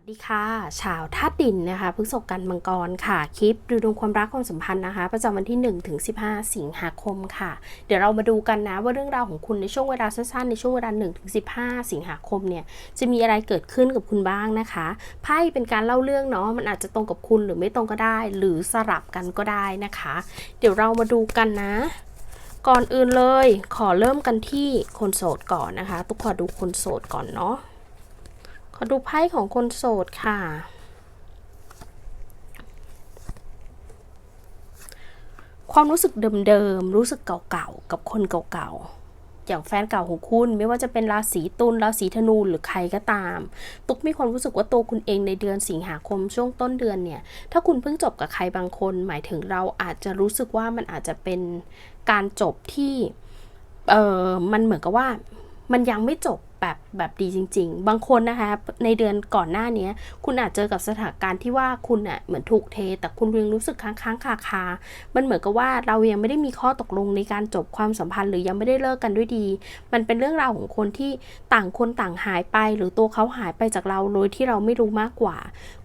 สวัสดีค่ะ ชาวธาตุดินนะคะพฤษกันมังกรค่ะ คลิปดูดวงความรักความสัมพันธ์นะคะ ประจำวันที่1ถึง15 สิงหาคมค่ะ เดี๋ยวเรามาดูกันนะว่าเรื่องราวของคุณในช่วงเวลาสั้นๆ ในช่วงเวลา1ถึง15 สิงหาคมเนี่ย จะมีอะไรเกิดขึ้นกับคุณบ้างนะคะ ไพ่เป็นการเล่าเรื่องเนาะ มันอาจจะตรงกับคุณหรือไม่ตรงก็ได้ หรือสลับกันก็ได้นะคะ เดี๋ยวเรามาดูกันนะก่อนอื่นเลย ขอเริ่มกันที่คนโสดก่อนนะคะ ตุกขอดูคนโสดก่อนเนาะ ขอดูไพ่ของคนโสดค่ะ ความรู้สึกเดิมๆ รู้สึกเก่าๆ กับคนเก่าๆ อย่างแฟนเก่าของคุณไม่ว่าจะเป็นราศีตุลราศีธนูหรือใครก็ตาม ตุกมีความรู้สึกว่าตัวคุณเองในเดือนสิงหาคมช่วงต้นเดือนเนี่ย ถ้าคุณเพิ่งจบกับใครบางคน หมายถึงเราอาจจะรู้สึกว่ามันอาจจะเป็นการจบที่ เออมันเหมือนกับว่ามันยังไม่จบ แบบแบบดีจริง ๆ บางคนนะคะ ในเดือนก่อนหน้านี้คุณอาจเจอกับสถานการณ์ที่ว่าคุณอะเหมือนถูกเท แต่คุณยังรู้สึกค้างค้างคาคามันเหมือนกับว่าเรายังไม่ได้มีข้อตกลงในการจบความสัมพันธ์หรือยังไม่ได้เลิกกันด้วยดี มันเป็นเรื่องราวของคนที่ต่างคนต่างหายไป หรือตัวเขาหายไปจากเราโดยที่เราไม่รู้มากกว่า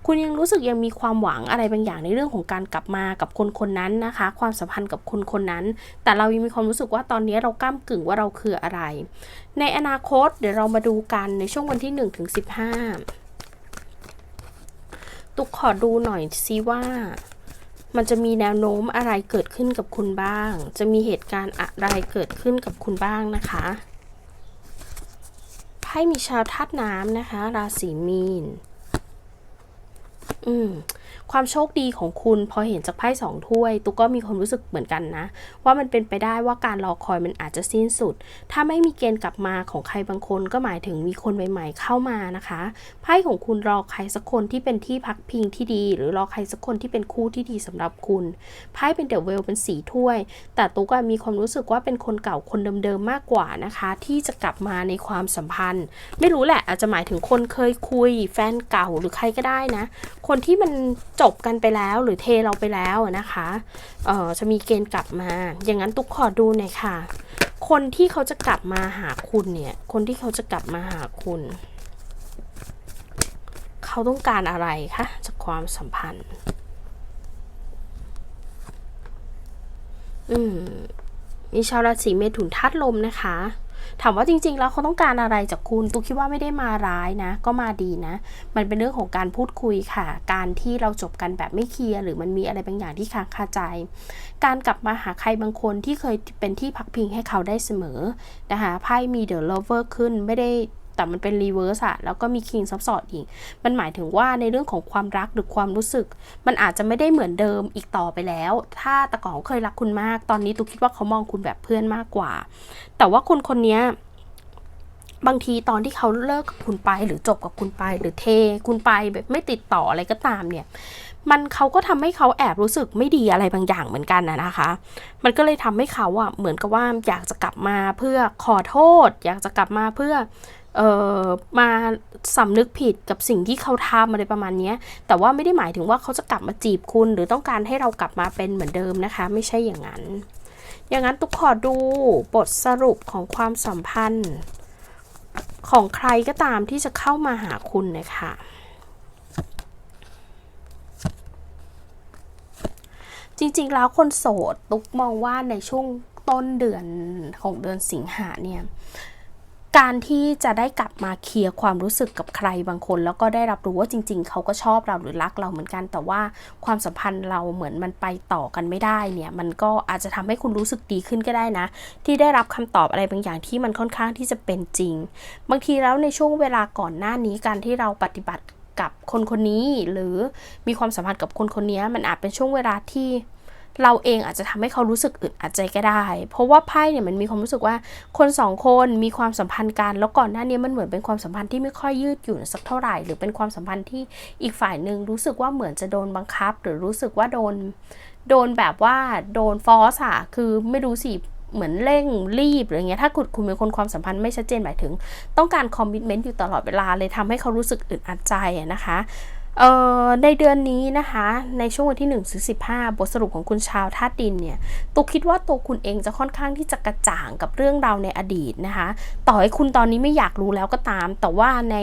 คุณยังรู้สึกยังมีความหวังอะไรบางอย่างในเรื่องของการกลับมากับคนคนนั้นนะคะ ความสัมพันธ์กับคนคนนั้น แต่เรายังมีความรู้สึกว่าตอนนี้เราก้ามกึ่งว่าเราคืออะไร ในอนาคตเดี๋ยวเรามาดูกันในช่วงวันที่1ถึง15 ตุกขอดูหน่อยซิว่า มันจะมีแนวโน้มอะไรเกิดขึ้นกับคุณบ้าง จะมีเหตุการณ์อะไรเกิดขึ้นกับคุณบ้างนะคะไพ่มีชาวธาตุน้ำนะคะ ราศีมีน อืม ความโชคดีของคุณพอเห็นจากไพ่สองถ้วยตุ๊กก็มีความรู้สึกเหมือนกันนะ ว่ามันเป็นไปได้ว่าการรอคอยมันอาจจะสิ้นสุด ถ้าไม่มีเกณฑ์กลับมาของใครบางคนก็หมายถึงมีคนใหม่ๆเข้ามานะคะไพ่ของคุณรอใครสักคนที่เป็นที่พักพิงที่ดี หรือรอใครสักคนที่เป็นคู่ที่ดีสำหรับคุณไพ่เป็นเดอะเวลเป็นสีถ้วย แต่ตุ๊กก็มีความรู้สึกว่าเป็นคนเก่าคนเดิมๆมากกว่านะคะ ที่จะกลับมาในความสัมพันธ์ ไม่รู้แหละอาจจะหมายถึงคนเคยคุยแฟนเก่าหรือใครก็ได้นะคนที่มันจบกันไปแล้วหรือเทเราไปแล้วนะคะเอ่อจะมีเกณฑ์กลับมา อย่างนั้นตุ๊กขอดูหน่อยค่ะ คนที่เขาจะกลับมาหาคุณเนี่ย คนที่เขาจะกลับมาหาคุณ เขาต้องการอะไรคะจากความสัมพันธ์ อืมมีชาวราศีเมถุนธาตุลมนะคะ ถามว่าจริง ๆ แล้วเขาต้องการอะไรจากคุณตุ๊กคิดว่าไม่ได้มาร้ายนะ ก็มาดีนะ มันเป็นเรื่องของการพูดคุยค่ะ การที่เราจบกันแบบไม่เคลียร์หรือมันมีอะไรบางอย่างที่ค้างคาใจ การกลับมาหาใครบางคนที่เคยเป็นที่พักพิงให้เขาได้เสมอนะคะไพ่มีเดอะ lover ขึ้นไม่ได้ แต่มันเป็นรีเวิร์สอะแล้วก็มีคิงซับสอดอีก มันหมายถึงว่าในเรื่องของความรักหรือความรู้สึก มันอาจจะไม่ได้เหมือนเดิมอีกต่อไปแล้ว ถ้าแต่ก่อนเคยรักคุณมาก ตอนนี้ตุคิดว่าเขามองคุณแบบเพื่อนมากกว่า แต่ว่าคนคนนี้บางทีตอนที่เขาเลิกกับคุณไป หรือจบกับคุณไป หรือเท คุณไปแบบไม่ติดต่ออะไรก็ตามเนี่ย มันเขาก็ทำให้เขาแอบรู้สึกไม่ดีอะไรบางอย่างเหมือนกันนะนะคะ มันก็เลยทำให้เขาอะเหมือนกับว่าอยากจะกลับมาเพื่อขอโทษ อยากจะกลับมาเพื่อ เอ่อมาสำนึกผิดกับสิ่งที่เขาทำอะไรประมาณนี้แต่ว่าไม่ได้หมายถึงว่าเขาจะกลับมาจีบคุณ หรือต้องการให้เรากลับมาเป็นเหมือนเดิมนะคะ ไม่ใช่อย่างนั้น อย่างนั้นตุกขอดูบทสรุปของความสัมพันธ์ ของใครก็ตามที่จะเข้ามาหาคุณนะคะจริงๆแล้วคนโสดตุกมองว่าในช่วงต้นเดือนของเดือนสิงหาเนี่ย การที่จะได้กลับมาเคลียร์ความรู้สึกกับใครบางคน แล้วก็ได้รับรู้ว่าจริง ๆ เขาก็ชอบเราหรือรักเราเหมือนกัน แต่ว่าความสัมพันธ์เราเหมือนมันไปต่อกันไม่ได้เนี่ย มันก็อาจจะทำให้คุณรู้สึกดีขึ้นก็ได้นะ ที่ได้รับคำตอบอะไรบางอย่างที่มันค่อนข้างที่จะเป็นจริง บางทีแล้วในช่วงเวลาก่อนหน้านี้การที่เราปฏิบัติกับคนคนนี้หรือมีความสัมพันธ์กับคนคนนี้มันอาจเป็นช่วงเวลาที่ เราเองอาจจะทำให้เขารู้สึกอึดอัดใจก็ได้ เพราะว่าไพ่เนี่ยมันมีความรู้สึกว่าคนสองคนมีความสัมพันธ์กันแล้วก่อนหน้านี้มันเหมือนเป็นความสัมพันธ์ที่ไม่ค่อยยืดหยุ่นสักเท่าไหร่ หรือเป็นความสัมพันธ์ที่อีกฝ่ายหนึ่งรู้สึกว่าเหมือนจะโดนบังคับ หรือรู้สึกว่าโดน โดนแบบว่าโดนฟอสอะคือไม่รู้สิเหมือนเร่งรีบหรืออย่างเงี้ยถ้าคุณคุณเป็นคนความสัมพันธ์ไม่ชัดเจนหมายถึง ต้องการคอมมิชเมนต์อยู่ตลอดเวลาเลยทำให้เขารู้สึกอึดอัดใจนะคะ เอ่อในเดือนนี้นะคะ ในช่วงวันที่1ถึง15บทสรุปของคุณชาวธาตุดินเนี่ยตุกคิดว่าตัวคุณเองจะค่อนข้างที่จะกระจ่างกับเรื่องราวในอดีตนะคะ ต่อให้คุณตอนนี้ไม่อยากรู้แล้วก็ตาม แต่ว่าใน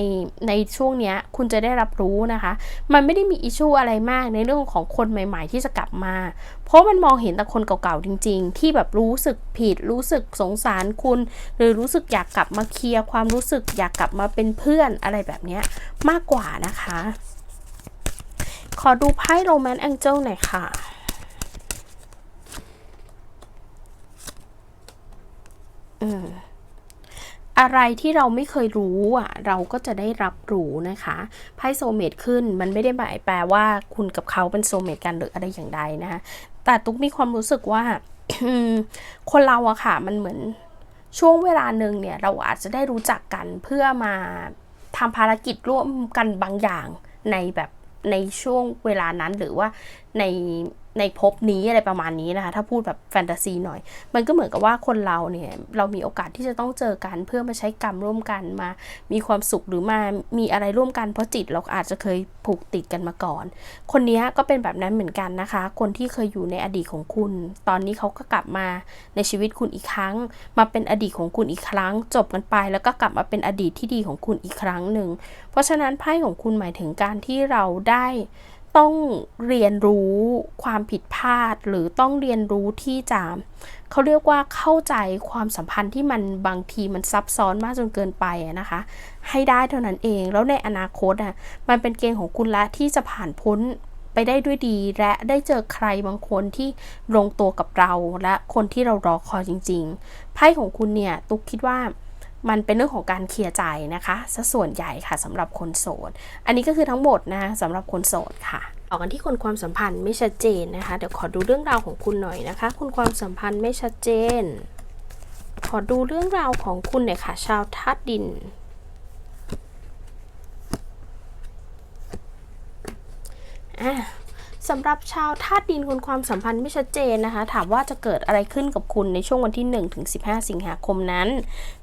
ในช่วงเนี้ยคุณจะได้รับรู้นะคะ มันไม่ได้มีอิชชูอะไรมากในเรื่องของคนใหม่ ๆ ที่จะกลับมา เพราะมันมองเห็นแต่คนเก่าๆจริง ๆ ที่แบบรู้สึกผิดรู้สึกสงสารคุณ หรือรู้สึกอยากกลับมาเคลียร์ความรู้สึกอยากกลับมาเป็นเพื่อนอะไรแบบเนี้ยมากกว่านะคะ ขอดูไพ่โรแมนต์แองเจิลหน่อยค่ะ อืมอะไรที่เราไม่เคยรู้อะเราก็จะได้รับรู้นะคะไพ่โซเมตขึ้นมันไม่ได้หมายแปลว่าคุณกับเขาเป็นโซเมตกันหรืออะไรอย่างใดนะคะแต่ตุ๊กมีความรู้สึกว่าคนเราอะค่ะ มันเหมือนช่วงเวลาหนึ่งเนี่ย เราอาจจะได้รู้จักกันเพื่อมาทำภารกิจร่วมกันบางอย่างในแบบ ในช่วงเวลานั้นหรือว่าในในภพนี้อะไรประมาณนี้นะคะ ถ้าพูดแบบแฟนตาซีหน่อย มันก็เหมือนกับว่าคนเราเนี่ยเรามีโอกาสที่จะต้องเจอกัน เพื่อมาใช้กรรมร่วมกันมา มีความสุขหรือมามีอะไรร่วมกันเพราะจิตเราอาจจะเคยผูกติดกันมาก่อน คนนี้ก็เป็นแบบนั้นเหมือนกันนะคะ คนที่เคยอยู่ในอดีตของคุณ ตอนนี้เขาก็กลับมาในชีวิตคุณอีกครั้ง มาเป็นอดีตของคุณอีกครั้ง จบกันไป แล้วก็กลับมาเป็นอดีตที่ดีของคุณอีกครั้งหนึ่งเพราะฉะนั้นไพ่ของคุณหมายถึงการที่เราได้ ต้องเรียนรู้ความผิดพลาด หรือต้องเรียนรู้ที่จะเขาเรียกว่าเข้าใจความสัมพันธ์ที่มันบางทีมันซับซ้อนมากจนเกินไปนะคะ ให้ได้เท่านั้นเองแล้วในอนาคตอะมันเป็นเกณฑ์ของคุณละที่จะผ่านพ้นไปได้ด้วยดี และได้เจอใครบางคนที่ลงตัวกับเรา และคนที่เรารอคอยจริง ๆ ไพ่ของคุณเนี่ย ตุ๊กคิดว่า มันเป็นเรื่องของการเคลียร์ใจนะคะซะส่วนใหญ่ค่ะสำหรับคนโสด อันนี้ก็คือทั้งหมดนะสำหรับคนโสดค่ะต่อกันที่คนความสัมพันธ์ไม่ชัดเจนนะคะ เดี๋ยวขอดูเรื่องราวของคุณหน่อยนะคะคุณความสัมพันธ์ไม่ชัดเจน ขอดูเรื่องราวของคุณหน่อยค่ะ ชาวธาตุดิน อะ สำหรับชาวธาตุดินคุณความสัมพันธ์ไม่ชัดเจนนะคะ ถามว่าจะเกิดอะไรขึ้นกับคุณในช่วงวันที่1ถึง15 สิงหาคมนั้น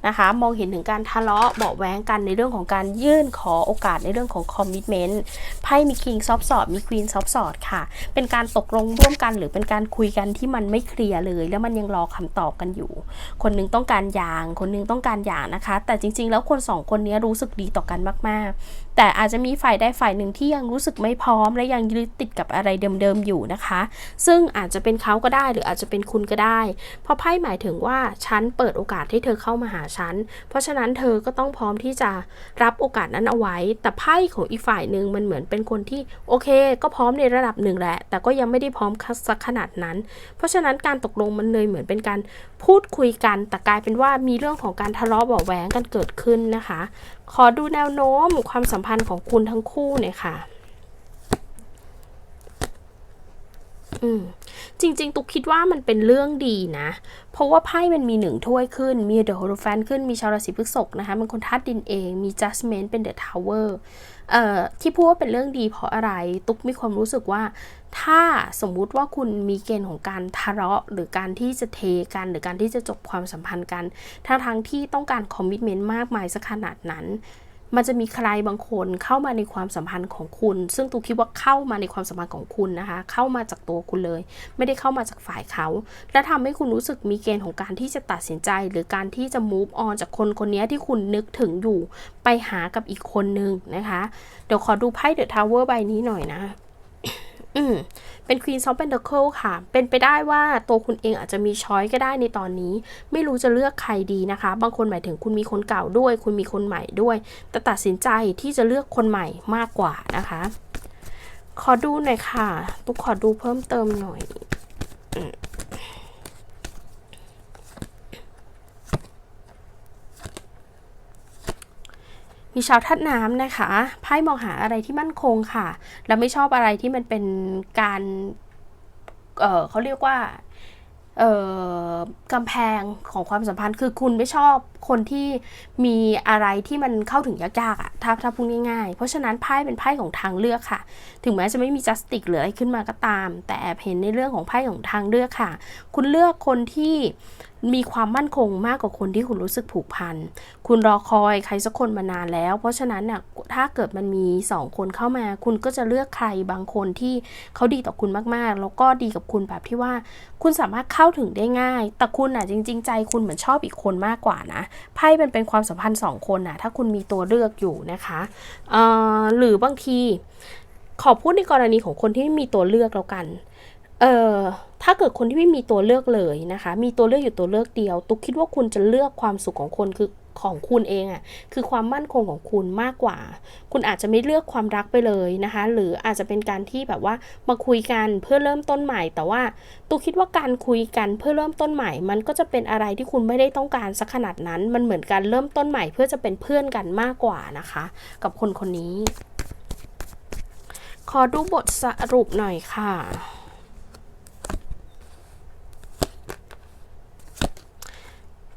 นะคะ มองเห็นถึงการทะเลาะเบาะแว้งกันในเรื่องของการยื่นขอโอกาสในเรื่องของคอมมิชเมนต์ไพ่มีคิงซอฟสอดมีควีนซอฟสอดค่ะ เป็นการตกลงร่วมกันหรือเป็นการคุยกันที่มันไม่เคลียร์เลย แล้วมันยังรอคำตอบกันอยู่ คนหนึงต้องการหย่างคนหนึงต้องการหย่างนะคะ แต่จริง ๆ แล้วคนสองคนนี้รู้สึกดีต่อกันมาก ๆ แต่อาจจะมีฝ่ายใดฝ่ายหนึ่งที่ยังรู้สึกไม่พร้อม และยังยึดติดกับอะไรเดิมๆอยู่นะคะ ซึ่งอาจจะเป็นเขาก็ได้หรืออาจจะเป็นคุณก็ได้ เพราะไพ่หมายถึงว่าฉันเปิดโอกาสให้เธอเข้ามาหาฉัน เพราะฉะนั้นเธอก็ต้องพร้อมที่จะรับโอกาสนั้นเอาไว้ แต่ไพ่ของอีกฝ่ายหนึ่งมันเหมือนเป็นคนที่โอเค ก็พร้อมในระดับหนึ่งแหละ แต่ก็ยังไม่ได้พร้อมสักขนาดนั้น เพราะฉะนั้นการตกลงมันเลยเหมือนเป็นการพูดคุยกันแต่กลายเป็นว่ามีเรื่องของการทะเลาะเบาแหวงกันเกิดขึ้นนะคะ ขอดูแนวโน้มความสัมพันธ์ของคุณทั้งคู่หน่อยค่ะ อืมจริง ๆ ตุกคิดว่ามันเป็นเรื่องดีนะ เพราะว่าไพ่มันมีหนึ่งถ้วยขึ้น มีเดอะโฮโลแฟนขึ้น มีชาวราศีพฤษภนะคะเป็นคนธาตุดินเอง มีจัสเมนเป็นเดอะทาวเวอร์เอ่อที่พูดว่าเป็นเรื่องดีเพราะอะไร ตุกมีความรู้สึกว่า ถ้าสมมุติว่าคุณมีเกณฑ์ของการทะเลาะ หรือการที่จะเทกัน หรือการที่จะจบความสัมพันธ์กัน ทั้งทั้งที่ต้องการคอมมิชเมนต์มากมายสักขนาดนั้น มันจะมีใครบางคนเข้ามาในความสัมพันธ์ของคุณ ซึ่งตูคิดว่าเข้ามาในความสัมพันธ์ของคุณนะคะ เข้ามาจากตัวคุณเลย ไม่ได้เข้ามาจากฝ่ายเขา และทำให้คุณรู้สึกมีเกณฑ์ของการที่จะตัดสินใจ หรือการที่จะ move on จากคนคนนี้ที่คุณนึกถึงอยู่ ไปหากับอีกคนนึงนะคะ เดี๋ยวขอดูไพ่เดอะทาวเวอร์ใบนี้หน่อยนะ อืมเป็น Queen of Pentacles ค่ะ เป็นไปได้ว่าตัวคุณเองอาจจะมีช้อยก็ได้ในตอนนี้ ไม่รู้จะเลือกใครดีนะคะ บางคนหมายถึงคุณมีคนเก่าด้วย คุณมีคนใหม่ด้วย แต่ตัดสินใจที่จะเลือกคนใหม่มากกว่านะคะ ขอดูหน่อยค่ะ ตุ๊กขอดูเพิ่มเติมหน่อยอ มีชาวทัดน้ำนะคะไพ่มองหาอะไรที่มั่นคงค่ะ แล้วไม่ชอบอะไรที่มันเป็นการเเขาเรียกว่าเกำแพงของความสัมพันธ์คือคุณไม่ชอบคนที่มีอะไรที่มันเข้าถึงยากๆอะถ้าถ้าพูดง่ายๆ เพราะฉะนั้นไพ่เป็นไพ่ของทางเลือกค่ะ ถึงแม้จะไม่มีจัสติกหรืออะไรขึ้นมาก็ตาม แต่แอบเห็นในเรื่องของไพ่ของทางเลือกค่ะ คุณเลือกคนที่มีความมั่นคงมากกว่าคนที่คุณรู้สึกผูกพัน คุณรอคอยใครสักคนมานานแล้ว เพราะฉะนั้นน่ะถ้าเกิดมันมีสองคนเข้ามา คุณก็จะเลือกใครบางคนที่เขาดีต่อคุณมากๆ แล้วก็ดีกับคุณแบบที่ว่า คุณสามารถเข้าถึงได้ง่าย แต่คุณอะจริง ๆ ใจคุณเหมือนชอบอีกคนมากกว่านะ ไพ่เป็นเป็นความสัมพันธ์สองคนน่ะ ถ้าคุณมีตัวเลือกอยู่นะคะหรือบางทีขอพูดในกรณีของคนที่ไม่มีตัวเลือกแล้วกัน เอ่อถ้าเกิดคนที่ไม่มีตัวเลือกเลยนะคะ มีตัวเลือกอยู่ตัวเลือกเดียว ตุ๊กคิดว่าคุณจะเลือกความสุขของคนคือของคุณเองอะ่ะคือความมั่นคงของคุณมากกว่า คุณอาจจะไม่เลือกความรักไปเลยนะคะ หรืออาจจะเป็นการที่แบบว่ามาคุยกันเพื่อเริ่มต้นใหม่ แต่ว่าตุ๊กคิดว่าการคุยกันเพื่อเริ่มต้นใหม่ มันก็จะเป็นอะไรที่คุณไม่ได้ต้องการสักขนาดนั้น มันเหมือนการเริ่มต้นใหม่ เพื่อจะเป็นเพื่อนกันมากกว่านะคะ กับคนคนนี้ ขอดูบทสรุปหน่อยค่ะ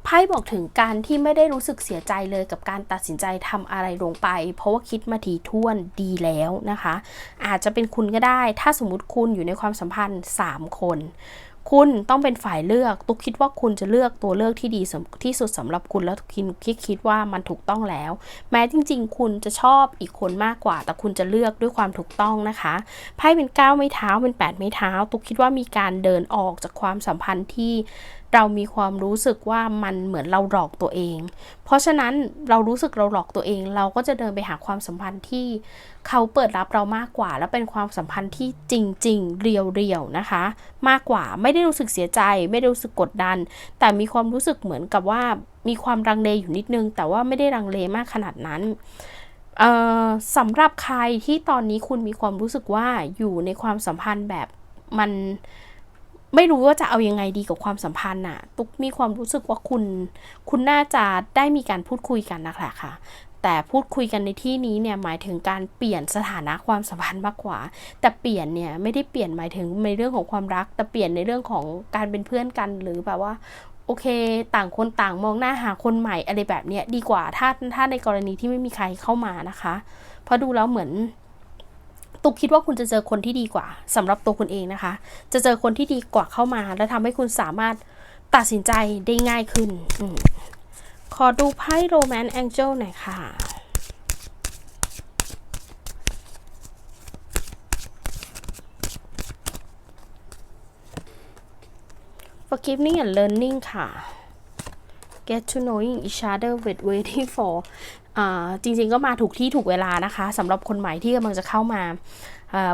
ไพ่บอกถึงการที่ไม่ได้รู้สึกเสียใจเลยกับการตัดสินใจทำอะไรลงไป เพราะว่าคิดมาทีท่วนดีแล้วนะคะ อาจจะเป็นคุณก็ได้ ถ้าสมมติคุณอยู่ในความสัมพันธ์ 3 คน คุณต้องเป็นฝ่ายเลือกตุกคิดว่าคุณจะเลือกตัวเลือกที่ดีที่สุดสำหรับคุณแล้วคิดคิดคิดว่ามันถูกต้องแล้ว แม้จริง ๆ คุณจะชอบอีกคนมากกว่า แต่คุณจะเลือกด้วยความถูกต้องนะคะไพ่เป็น9ไม้เท้าเป็น8ไม้เท้าตุกคิดว่ามีการเดินออกจากความสัมพันธ์ที่ เรามีความรู้สึกว่ามันเหมือนเราหลอกตัวเอง เพราะฉะนั้นเรารู้สึกเราหลอกตัวเอง เราก็จะเดินไปหาความสัมพันธ์ที่เขาเปิดรับเรามากกว่า และเป็นความสัมพันธ์ที่จริง ๆ เรียวๆนะคะ มากกว่าไม่ได้รู้สึกเสียใจ ไม่ได้รู้สึกกดดัน แต่มีความรู้สึกเหมือนกับว่ามีความรังเลอยู่นิดนึง แต่ว่าไม่ได้รังเลมากขนาดนั้นสำหรับใครที่ตอนนี้คุณมีความรู้สึกว่าอยู่ในความสัมพันธ์แบบมัน ไม่รู้ว่าจะเอายังไงดีกับความสัมพันธ์น่ะ ตุ๊กมีความรู้สึกว่าคุณ คุณน่าจะได้มีการพูดคุยกันนะคะค่ะแต่พูดคุยกันในที่นี้เนี่ยหมายถึงการเปลี่ยนสถานะความสัมพันธ์มากกว่า แต่เปลี่ยนเนี่ยไม่ได้เปลี่ยนหมายถึงในเรื่องของความรัก แต่เปลี่ยนในเรื่องของการเป็นเพื่อนกันหรือแบบว่าโอเค ต่างคนต่างมองหน้าหาคนใหม่อะไรแบบเนี้ยดีกว่าถ้าถ้าในกรณีที่ไม่มีใครเข้ามานะคะ เพราะดูแล้วเหมือน ตุกคิดว่าคุณจะเจอคนที่ดีกว่าสำหรับตัวคุณเองนะคะ จะเจอคนที่ดีกว่าเข้ามา และทำให้คุณสามารถตัดสินใจได้ง่ายขึ้นอขอดูไพ่โรแมนต์แองเจิลหน่อยค่ะ forgiving and learning ค่ะ get to knowing each other with waiting for จริงๆก็มาถูกที่ถูกเวลานะคะสำหรับคนใหม่ที่กำลังจะเข้ามา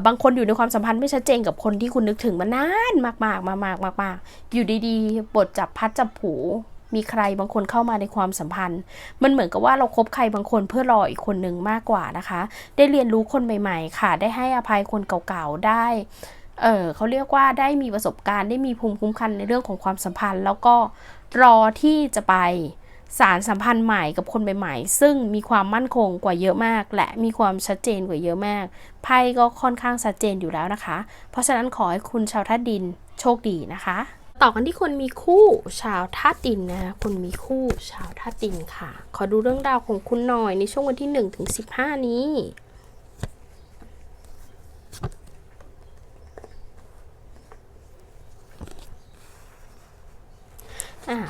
บางคนอยู่ในความสัมพันธ์ไม่ชัดเจนกับคนที่คุณนึกถึงมานานมากๆ มากๆมากๆอยู่ดีๆ บทจับพัดจับผูมีใครบางคนเข้ามาในความสัมพันธ์ มันเหมือนกับว่าเราคบใครบางคนเพื่อรออีกคนหนึ่งมากกว่านะคะ ได้เรียนรู้คนใหม่ ๆ ค่ะ ได้ให้อภัยคนเก่าๆ ได้ เออเขาเรียกว่าได้มีประสบการณ์ ได้มีภูมิคุ้มกันในเรื่องของความสัมพันธ์ แล้วก็รอที่จะไป สารสัมพันธ์ใหม่กับคนใหม่ๆ ซึ่งมีความมั่นคงกว่าเยอะมาก และมีความชัดเจนกว่าเยอะมาก ไพ่ก็ค่อนข้างชัดเจนอยู่แล้วนะคะ เพราะฉะนั้นขอให้คุณชาวธาตุดินโชคดีนะคะ ต่อกันที่คนมีคู่ชาวธาตุดินนะคะคนมีคู่ชาวธาตุดินค่ะ ขอดูเรื่องราวของคุณหน่อยในช่วงวันที่1ถึง15 นี้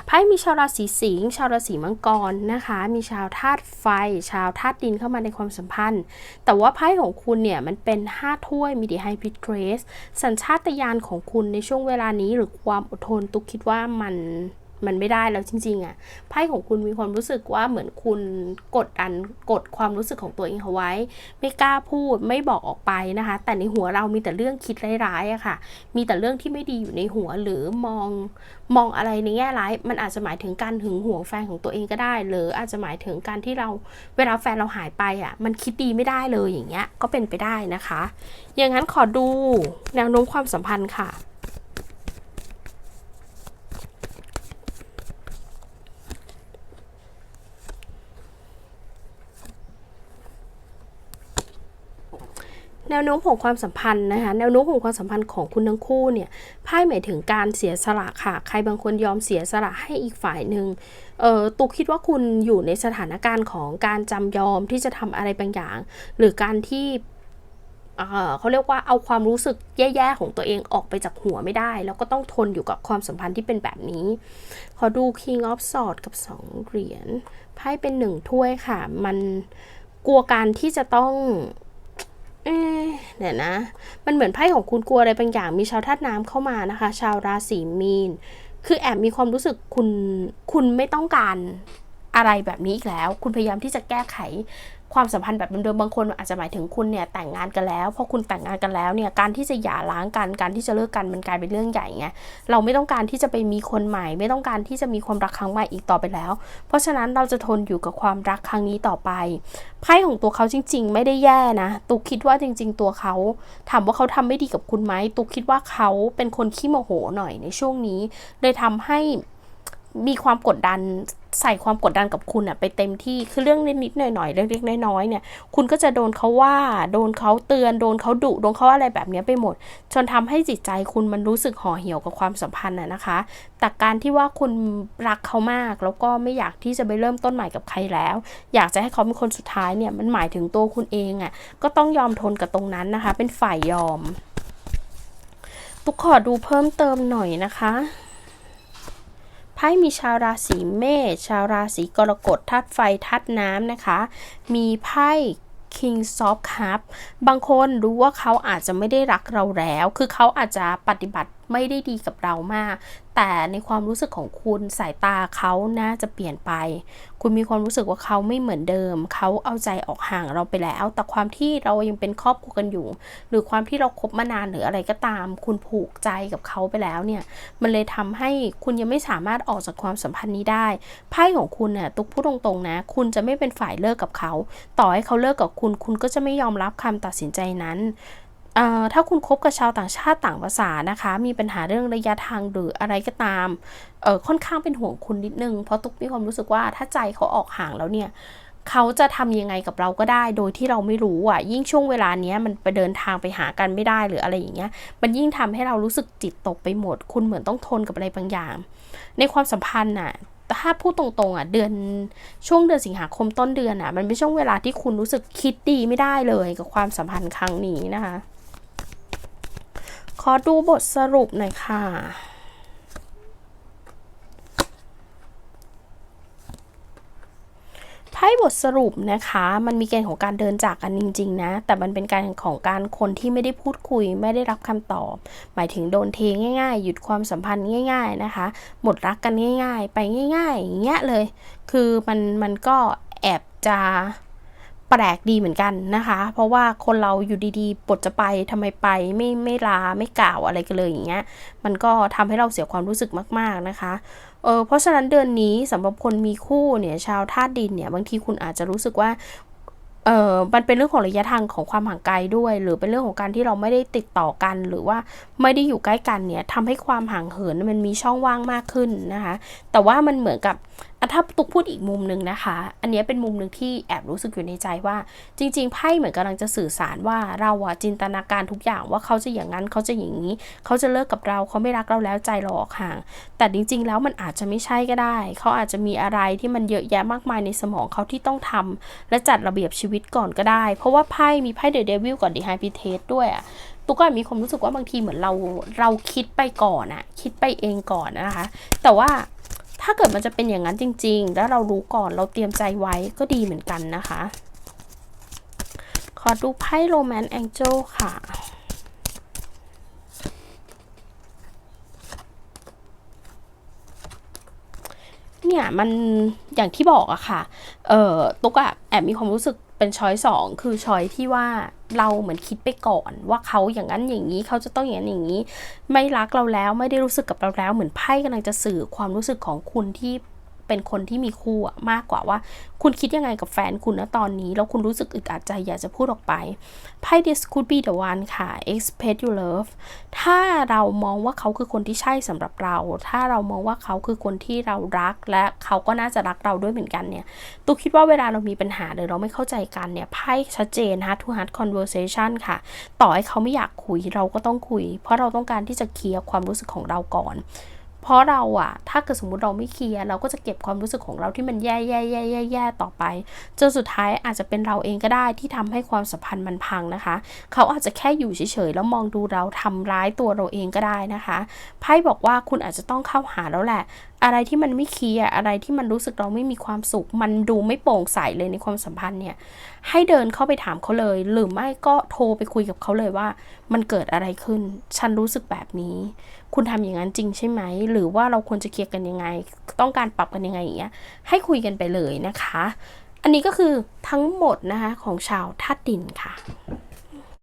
ไพ่มีชาวราศีสิงห์ชาวราศีมังกรนะคะ มีชาวธาตุไฟ ชาวธาตุดินเข้ามาในความสัมพันธ์ แต่ว่าไพ่ของคุณเนี่ยมันเป็น5ถ้วยมีดีไฮพิเทรสสัญชาตญาณของคุณในช่วงเวลานี้หรือความอดทนตุกคิดว่ามัน มันไม่ได้แล้วจริง ๆอะ่ะไพ่ของคุณมีความรู้สึกว่าเหมือนคุณกดดันกดความรู้สึกของตัวเองเอาไว้ ไม่กล้าพูดไม่บอกออกไปนะคะ แต่ในหัวเรามีแต่เรื่องคิดร้ายๆอะค่ะ มีแต่เรื่องที่ไม่ดีอยู่ในหัวหรือมองมองอะไรในแง่ร้าย มันอาจจะหมายถึงการหึงหวงแฟนของตัวเองก็ได้ หรืออาจจะหมายถึงการที่เราเวลาแฟนเราหายไปอะ มันคิดดีไม่ได้เลยอย่างเงี้ยก็เป็นไปได้นะคะ อย่างนั้นขอดูแนวโน้มความสัมพันธ์ค่ะ แนวโน้มของความสัมพันธ์นะคะแนวโน้มของความสัมพันธ์ของคุณทั้งคู่เนี่ยไพ่หมายถึงการเสียสละค่ะ ใครบางคนยอมเสียสละให้อีกฝ่ายหนึ่งเออตุกคิดว่าคุณอยู่ในสถานการณ์ของการจำยอมที่จะทำอะไรบางอย่าง หรือการที่เขาเรียกว่าเอาความรู้สึกแย่ๆของตัวเองออกไปจากหัวไม่ได้ แล้วก็ต้องทนอยู่กับความสัมพันธ์ที่เป็นแบบนี้ ขอดู King of Swords กับ 2 เหรียญไพ่เป็นหนึ่งถ้วยค่ะ มันกลัวการที่จะต้อง เอ๊เดี๋ยวนะ มันเหมือนไพ่ของคุณกลัวอะไรบางอย่าง มีชาวธาตุน้ำเข้ามานะคะ ชาวราศีมีน คือแอบมีความรู้สึกคุณ คุณไม่ต้องการอะไรแบบนี้อีกแล้ว คุณพยายามที่จะแก้ไข ความสัมพันธ์แบบเดิมๆบางคนอาจจะหมายถึงคุณเนี่ยแต่งงานกันแล้วพอคุณแต่งงานกันแล้วเนี่ยการที่จะหย่าร้างกันการที่จะเลิกกันมันกลายเป็นเรื่องใหญ่ไงเราไม่ต้องการที่จะไปมีคนใหม่ ไม่ต้องการที่จะมีความรักครั้งใหม่อีกต่อไปแล้ว เพราะฉะนั้นเราจะทนอยู่กับความรักครั้งนี้ต่อไปไพ่ของตัวเขาจริง ๆ ไม่ได้แย่นะตุกคิดว่าจริง ๆ ตัวเขาถามว่าเขาทำไม่ดีกับคุณไหมตุกคิดว่าเขาเป็นคนขี้โมโหหน่อยในช่วงนี้เลยทำให้ มีความกดดันใส่ความกดดันกับคุณอะไปเต็มที่คือเรื่องนิดๆหน่อยๆเล็กๆน้อยๆเนี่ย คุณก็จะโดนเขาว่า โดนเขาเตือน โดนเขาดุโดนเขาอะไรแบบนี้ไปหมด จนทำให้จิตใจคุณมันรู้สึกห่อเหี่ยวกับความสัมพันธ์อะนะคะ แต่การที่ว่าคุณรักเขามาก แล้วก็ไม่อยากที่จะไปเริ่มต้นใหม่กับใครแล้ว อยากจะให้เขาเป็นคนสุดท้ายเนี่ยมันหมายถึงตัวคุณเองอะก็ต้องยอมทนกับตรงนั้นนะคะ เป็นฝ่ายยอมตุกขอดูเพิ่มเติมหน่อยนะคะ ไพ่มีชาวราศีเมษชาวราศีกรกฎธาตุไฟธาตุน้ำนะคะ มีไพ่ King of Cup บางคนรู้ว่าเขาอาจจะไม่ได้รักเราแล้ว คือเขาอาจจะปฏิบัติไม่ได้ดีกับเรามาก แต่ในความรู้สึกของคุณสายตาเขาน่าจะเปลี่ยนไป คุณมีความรู้สึกว่าเขาไม่เหมือนเดิม เขาเอาใจออกห่างเราไปแล้ว แต่ความที่เรายังเป็นครอบครัวกันอยู่ หรือความที่เราคบมานานหรืออะไรก็ตาม คุณผูกใจกับเขาไปแล้วเนี่ย มันเลยทำให้คุณยังไม่สามารถออกจากความสัมพันธ์นี้ได้ ไพ่ของคุณเนี่ยตุกพูดตรงๆนะ คุณจะไม่เป็นฝ่ายเลิกกับเขา ต่อให้เขาเลิกกับคุณ คุณก็จะไม่ยอมรับคำตัดสินใจนั้น ถ้าคุณคบกับชาวต่างชาติต่างภาษานะคะ มีปัญหาเรื่องระยะทางหรืออะไรก็ตามเออค่อนข้างเป็นห่วงคุณนิดนึง เพราะตุ๊กมีความรู้สึกว่าถ้าใจเขาออกห่างแล้วเนี่ยเขาจะทำยังไงกับเราก็ได้ โดยที่เราไม่รู้อะ ยิ่งช่วงเวลาเนี้ยมันไปเดินทางไปหากันไม่ได้หรืออะไรอย่างเงี้ย มันยิ่งทำให้เรารู้สึกจิตตกไปหมด คุณเหมือนต้องทนกับอะไรบางอย่าง ในความสัมพันธ์น่ะถ้าพูดตรงๆอะเดือนช่วงเดือนสิงหาคมต้นเดือนอะ มันเป็นช่วงเวลาที่คุณรู้สึกคิดดีไม่ได้เลยกับความสัมพันธ์ครั้งนี้นะคะ อดูบทสรุปหน่อยค่ะ ไพ่บทสรุปนะคะ มันมีเกณฑ์ของการเดินจากกันจริง ๆ นะ แต่มันเป็นการของการคนที่ไม่ได้พูดคุย ไม่ได้รับคำตอบ หมายถึงโดนเทง่าย ๆ หยุดความสัมพันธ์ง่าย ๆ นะคะ หมดรักกันง่าย ๆ ไปง่าย ๆ อย่างเงี้ยเลย คือมันมันก็แอบจะ แปลกดีเหมือนกันนะคะ เพราะว่าคนเราอยู่ดีๆปลดจะไปทำไมไปไม่ไม่ลาไม่กล่าวอะไรกันเลยอย่างเงี้ย มันก็ทำให้เราเสียความรู้สึกมาก ๆนะคะเออเพราะฉะนั้นเดือนนี้สำหรับคนมีคู่เนี่ยชาวธาตุดินเนี่ยบางทีคุณอาจจะรู้สึกว่าเออมันเป็นเรื่องของระยะทางของความห่างไกลด้วย หรือเป็นเรื่องของการที่เราไม่ได้ติดต่อกัน หรือว่าไม่ได้อยู่ใกล้กันเนี่ยทำให้ความห่างเหินมันมีช่องว่างมากขึ้นนะคะ แต่ว่ามันเหมือนกับถ้าตุกพูดอีกมุมหนึ่งนะคะ อันนี้เป็นมุมหนึ่งที่แอบรู้สึกอยู่ในใจว่า จริง ๆ ไพ่เหมือนกำลังจะสื่อสารว่าเราอะจินตนาการทุกอย่างว่าเขาจะอย่างนั้นเขาจะอย่างนี้ เขาจะเลิกกับเราเขาไม่รักเราแล้วใจเราออกห่าง แต่จริง ๆ แล้วมันอาจจะไม่ใช่ก็ได้ เขาอาจจะมีอะไรที่มันเยอะแยะมากมายในสมองเขาที่ต้องทำและจัดระเบียบชีวิตก่อนก็ได้ เพราะว่าไพ่มีไพ่เดอะเดวิลก่อนดีไฮพิเทสด้วยอะตุ๊กก็มีความรู้สึกว่าบางทีเหมือนเราเราคิดไปก่อนอะคิดไปเองก่อนนะคะ แต่ว่า ถ้าเกิดมันจะเป็นอย่างนั้นจริง ๆ แล้วเรารู้ก่อนเราเตรียมใจไว้ก็ดีเหมือนกันนะคะ ขอดูไพ่โรแมนต์แองเจิลค่ะเนี่ยมันอย่างที่บอกอะค่ะ เออตุ๊กอะแอบมีความรู้สึก เป็นช้อยสองคือช้อยที่ว่าเราเหมือนคิดไปก่อน ว่าเขาอย่างนั้นอย่างนี้เขาจะต้องอย่างนั้นอย่างนี้ ไม่รักเราแล้วไม่ได้รู้สึกกับเราแล้ว เหมือนไพ่กำลังจะสื่อความรู้สึกของคุณที่ เป็นคนที่มีคู่มากกว่าว่า คุณคิดยังไงกับแฟนคุณนะตอนนี้ แล้วคุณรู้สึกอึดอัดใจอยากจะพูดออกไปไพ่ this could be the one ค่ะ expect you love ถ้าเรามองว่าเขาคือคนที่ใช่สำหรับเรา ถ้าเรามองว่าเขาคือคนที่เรารักและเขาก็น่าจะรักเราด้วยเหมือนกันเนี่ยตูคิดว่าเวลาเรามีปัญหาหรือเราไม่เข้าใจกันเนี่ยไพ่ชัดเจน heart to heart conversation ค่ะ ต่อให้เขาไม่อยากคุยเราก็ต้องคุย เพราะเราต้องการที่จะเคลียร์ความรู้สึกของเราก่อน เพราะเราอะถ้าเกิดสมมติเราไม่เคลียร์เราก็จะเก็บความรู้สึกของเราที่มันแย่แย่แย่แย่แย่ต่อไปจนสุดท้ายอาจจะเป็นเราเองก็ได้ที่ทำให้ความสัมพันธ์มันพังนะคะ เขาอาจจะแค่อยู่เฉยๆแล้วมองดูเราทำร้ายตัวเราเองก็ได้นะคะไพ่บอกว่าคุณอาจจะต้องเข้าหาแล้วแหละอะไรที่มันไม่เคลียร์อะไรที่มันรู้สึกเราไม่มีความสุข มันดูไม่โปร่งใสเลยในความสัมพันธ์เนี่ย ให้เดินเข้าไปถามเขาเลย หรือไม่ก็โทรไปคุยกับเขาเลยว่า มันเกิดอะไรขึ้น ฉันรู้สึกแบบนี้ คุณทำอย่างนั้นจริงใช่ไหม หรือว่าเราควรจะเคลียร์กันยังไง ต้องการปรับกันยังไงอย่างเงี้ย ให้คุยกันไปเลยนะคะ อันนี้ก็คือทั้งหมดนะคะของชาวธาตุดินค่ะ